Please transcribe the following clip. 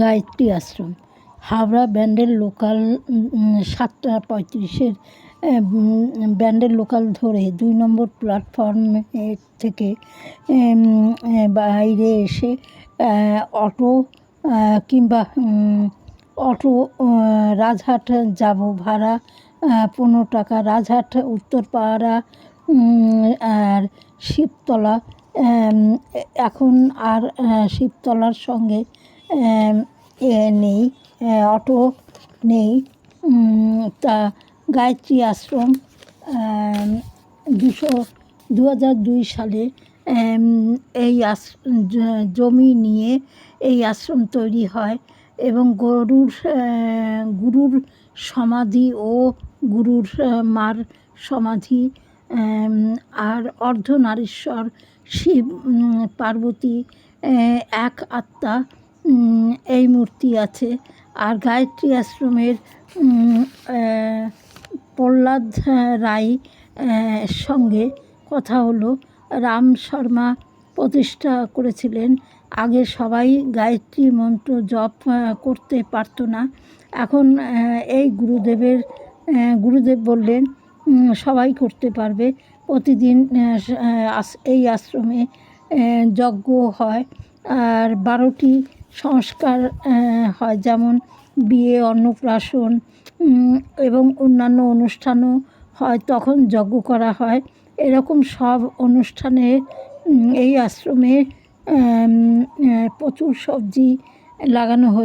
Gayatri Ashram. Howrah Bandel local সাতটা পঁয়ত্রিশের Bandel local ধরে দুই নম্বর প্ল্যাটফর্মে থেকে বাইরে এসে অটো কিংবা অটো রাজহাট যাব ভাড়া পনেরো টাকা। রাজহাট উত্তর উত্তরপাড়া আর শিবতলা এখন আর শিবতলার সঙ্গে নেই অটো নেই তা গায়ত্রী আশ্রম দুশো দু হাজার দুই সালে এই আশ জমি নিয়ে এই আশ্রম তৈরি হয় এবং গরুর গুরুর সমাধি ও গুরুর মার সমাধি আর অর্ধনারীশ্বর শিব পার্বতী এক আত্মা এই মূর্তি আছে। আর গায়ত্রী আশ্রমের প্রহ্লাদ রায় সঙ্গে কথা হলো। রাম শর্মা প্রতিষ্ঠা করেছিলেন। আগে সবাই গায়ত্রী মন্ত্র জপ করতে পারতো না। এখন এই গুরুদেবের গুরুদেব বললেন সবাই করতে পারবে। প্রতিদিন এই আশ্রমে যজ্ঞ হয়। আর বারোটি সংস্কার হয়। যেমন বিয়ে, অন্নপ্রাশন এবং অন্যান্য অনুষ্ঠানও হয়, তখন যজ্ঞ করা হয়। এরকম সব অনুষ্ঠানে এই আশ্রমে প্রচুর সবজি লাগানো হয়ে